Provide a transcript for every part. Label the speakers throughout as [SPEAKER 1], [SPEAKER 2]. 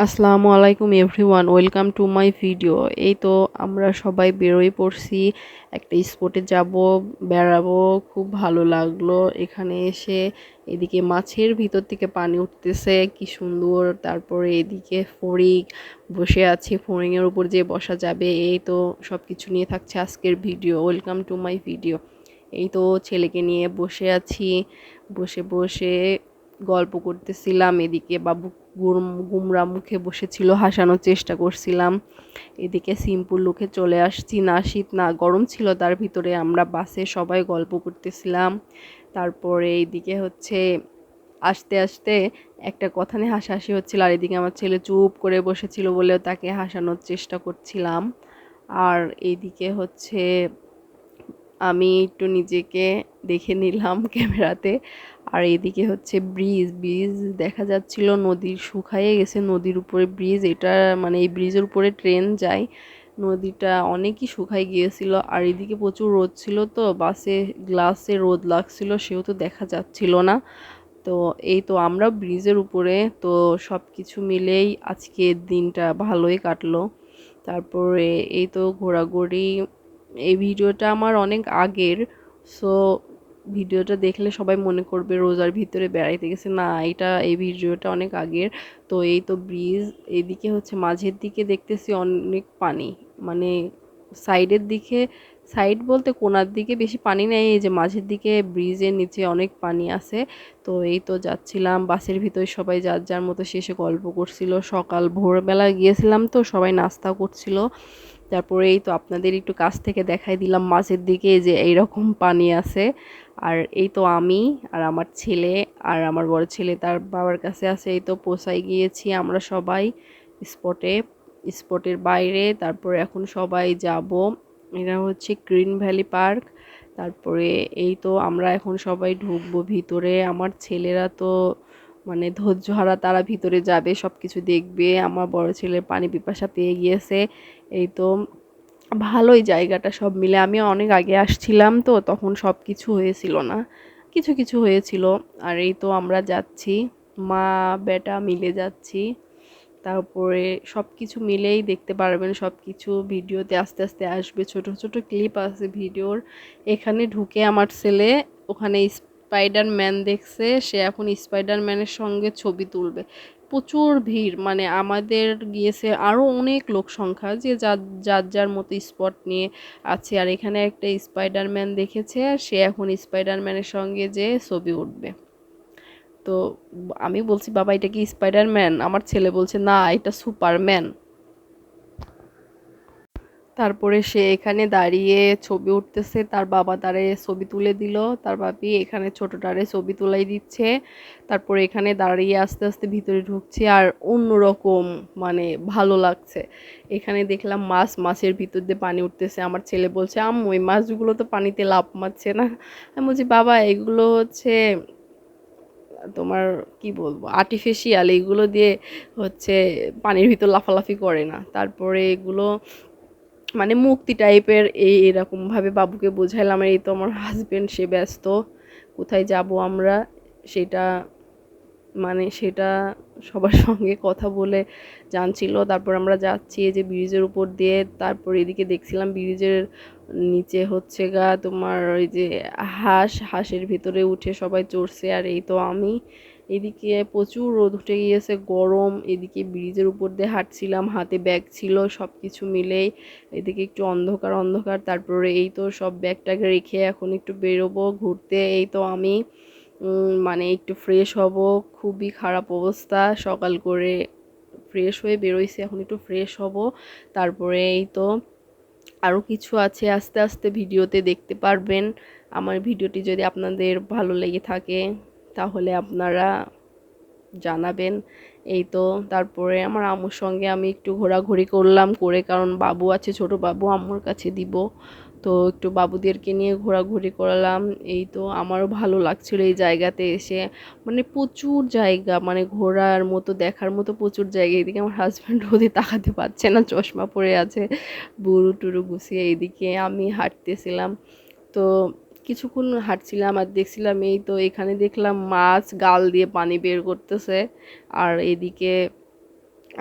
[SPEAKER 1] আসসালামু আলাইকুম everyone, welcome to my video. এই তো আমরা সবাই বেরোই পড়ছি, একটা স্পটে যাব, বেড়াবো, খুব ভালো লাগল। এখানে এসে এদিকে মাছের ভিতর থেকে পানি উঠতেছে, কি সুন্দর। তারপরে এদিকে ফড়িং, বসে আছে ফড়িংয়ের উপর যে বসা যাবে, এই তো সব কিছু নিয়ে থাকছে আজকের video. Welcome to my video. এই তো ছেলেকে নিয়ে বসে আছি, বসে বসে গল্প করতেছিলাম, এদিকে বাবু গুমরা মুখে বসেছিল, হাসানোর চেষ্টা করছিলাম। এদিকে সিম্পুল লুকে চলে আসছি, না শীত, না গরম ছিল, তার ভিতরে আমরা বাসে সবাই গল্প করতেছিলাম। তারপরে এইদিকে হচ্ছে আস্তে আস্তে একটা কথা নিয়ে হাসাহাসি হচ্ছিল, আর এদিকে আমার ছেলে চুপ করে বসেছিল বলেও তাকে হাসানোর চেষ্টা করছিলাম। আর এইদিকে হচ্ছে আমি একটু নিজেকে দেখে নিলাম ক্যামেরাতে। আর এদিকে হচ্ছে ব্রিজ ব্রিজ দেখা যাচ্ছিল নদীর শুকায়ে গেছে, নদীর উপরে ব্রিজ, এটা মানে এই ব্রিজের উপরে ট্রেন যায়, নদীটা অনেকই শুকাই গিয়েছিল। আর এদিকে প্রচুর রোদ ছিল তো, বাসে গ্লাসে রোদ লাগছিল সেহেতু দেখা যাচ্ছিল না। তো এই তো আমরা ব্রিজের উপরে, তো সব কিছু মিলেই আজকে দিনটা ভালোই কাটলো। তারপরে এই তো ঘোরাঘুরি এই ভিডিওটা আমার অনেক আগের। সো ভিডিওটা দেখলে সবাই মনে করবে রোজার ভিতরে বেড়াইতে গেছে। না, এটা, এই ভিডিওটা অনেক আগের। তো, এই তো ব্রিজ, এদিকে হচ্ছে মাঝের দিকে দেখতেছি অনেক পানি। মানে সাইডের দিকে, সাইড বলতে কোনার দিকে বেশি পানি নেই। এই যে মাঝের দিকে ব্রিজের নিচে অনেক পানি আছে। তো, এই তো যাচ্ছিলাম, বাসের ভিতরে সবাই যার যার মতো শেষে গল্প করছিল। সকাল ভোরবেলা গিয়েছিলাম তো, সবাই নাস্তা করছিল। তারপরে এই তো আপনাদের একটু কাছ থেকে দেখাই দিলাম মাছের দিকে যে এইরকম পানি আছে। আর এই তো আমি আর আমার ছেলে আর আমার বড় ছেলে তার বাবার কাছে আছে, এই তো পোষাই গিয়েছি আমরা সবাই স্পটে স্পটের বাইরে। তারপরে এখন সবাই যাব এটা হচ্ছে গ্রিন ভ্যালি পার্ক। তারপরে এই তো আমরা এখন সবাই ঢুকবো ভিতরে, আমার ছেলেরা তো মানে ধৈর্য হারা তারা ভিতরে যাবে সব কিছু দেখবে, আমার বড় ছেলের পানি পিপাসা পেয়ে গিয়েছে। এই তো ভালোই জায়গাটা সব মিলে। আমি অনেক আগে আসছিলাম তো, তখন সব কিছু হয়েছিল না। কিছু কিছু হয়েছিল। আর এই তো আমরা যাচ্ছি, মা বেটা মিলে যাচ্ছি। তারপরে সব কিছু মিলেই দেখতে পারবেন সব কিছু ভিডিওতে আস্তে আস্তে আসবে। ছোট ছোট ক্লিপ আছে ভিডিওর। এখানে ঢুকে আমার ছেলে, ওখানে স্পাইডার ম্যান দেখছে, সে এখন স্পাইডার ম্যানের সঙ্গে ছবি তুলবে। প্রচুর ভিড় মানে আমাদের গিয়েছে আরও অনেক লোক সংখ্যা যে যার যার যার মতো স্পট নিয়ে আছে। আর এখানে একটা স্পাইডারম্যান দেখেছে, সে এখন স্পাইডারম্যানের সঙ্গে যে ছবি উঠবে। তো আমি বলছি, বাবা, এটা কি স্পাইডারম্যান আমার ছেলে বলছে, না, এটা সুপারম্যান তারপরে সে এখানে দাঁড়িয়ে ছবি উঠতেছে, তার বাবা তারে ছবি তুলে দিল, তার বাপি এখানে ছোটোটারে ছবি তুলাই দিচ্ছে, তারপরে এখানে দাঁড়িয়ে আস্তে আস্তে ভিতরে ঢুকছে আর অন্যরকম মানে ভালো লাগছে। এখানে দেখলাম মাছ, মাছের ভিতর দিয়ে পানি উঠতেছে। আমার ছেলে বলছে আম ওই মাছগুলো তো পানিতে লাভ মারছে না। আমি বলছি, বাবা, এগুলো হচ্ছে তোমার কি বলব আর্টিফিশিয়াল এইগুলো দিয়ে হচ্ছে পানির ভিতর লাফালাফি করে না। তারপরে এগুলো মানে মুক্তি টাইপের এই এরকমভাবে বাবুকে বোঝাইলাম এই তো আমার হাজব্যান্ড সে ব্যস্ত, কোথায় যাব আমরা? সেটা মানে সেটা সবার সঙ্গে কথা বলে জানছিল, তারপর আমরা যাচ্ছি যে ব্রিজের উপর দিয়ে, তারপর এদিকে দেখছিলাম ব্রিজের নিচে হচ্ছে গা তোমার ওই যে হাঁস, হাঁসের ভিতরে উঠে সবাই চড়ছে, আর এই তো আমি। এদিকে প্রচুর রোদ উঠে গিয়েছে, গরম, এদিকে ব্রিজের উপর দিয়ে হাঁটছিলাম, হাতে ব্যাগ ছিল সব কিছু মিলেই এদিকে একটু অন্ধকার অন্ধকার, তারপরে এই তো সব ব্যাগটাকে রেখে এখন একটু বেরোবো, ঘুরতে, এই তো আমি মানে একটু ফ্রেশ হব, খুবই খারাপ অবস্থা, সকাল করে ফ্রেশ হয়ে বেরোইছি, এখন একটু ফ্রেশ হব, তারপরে এই তো আরও কিছু আছে, আস্তে আস্তে ভিডিওতে দেখতে পারবেন, আমার ভিডিওটি যদি আপনাদের ভালো লেগে থাকে তাহলে আপনারা জানাবেন। এই তো, তারপরে আমার আম্মুর সঙ্গে আমি একটু ঘোরাঘুরি করলাম করে, কারণ বাবু আছে, ছোট বাবু আম্মুর কাছে দিব। তো একটু বাবুদেরকে নিয়ে ঘোরাঘুরি করলাম। এই তো, আমারও ভালো লাগছিল এই জায়গাতে এসে। মানে প্রচুর জায়গা মানে ঘোরার মতো, দেখার মতো প্রচুর জায়গা। এদিকে আমার হাজব্যান্ড ওদের তাকাতে পারছে না, চশমা পরে আছে বুড়ো টুরু গুছিয়ে এইদিকে আমি হাঁটতেছিলাম। তো কিছুক্ষণ হাঁটছিলাম আর দেখছিলাম এই তো এখানে দেখলাম মাছ গাল দিয়ে পানি বের করতেছে। আর এদিকে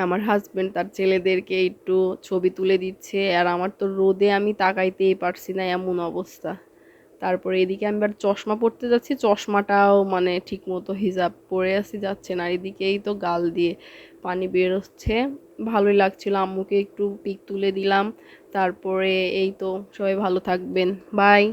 [SPEAKER 1] আমার হাজব্যান্ড তার ছেলেদেরকে একটু ছবি তুলে দিচ্ছে আর আমার তো রোদে আমি তাকাইতেই পারছি না এমন অবস্থা। তারপরে এদিকে আমি আবার চশমা পরতে যাচ্ছি, চশমাটাও মানে ঠিক মতো হিজাব পরে আসি যাচ্ছে না। আর এদিকেই তো গাল দিয়ে পানি বেরোচ্ছে ভালোই লাগছিল, আম্মুকে একটু পিক তুলে দিলাম। তারপরে এই তো সবাই ভালো থাকবেন। বাই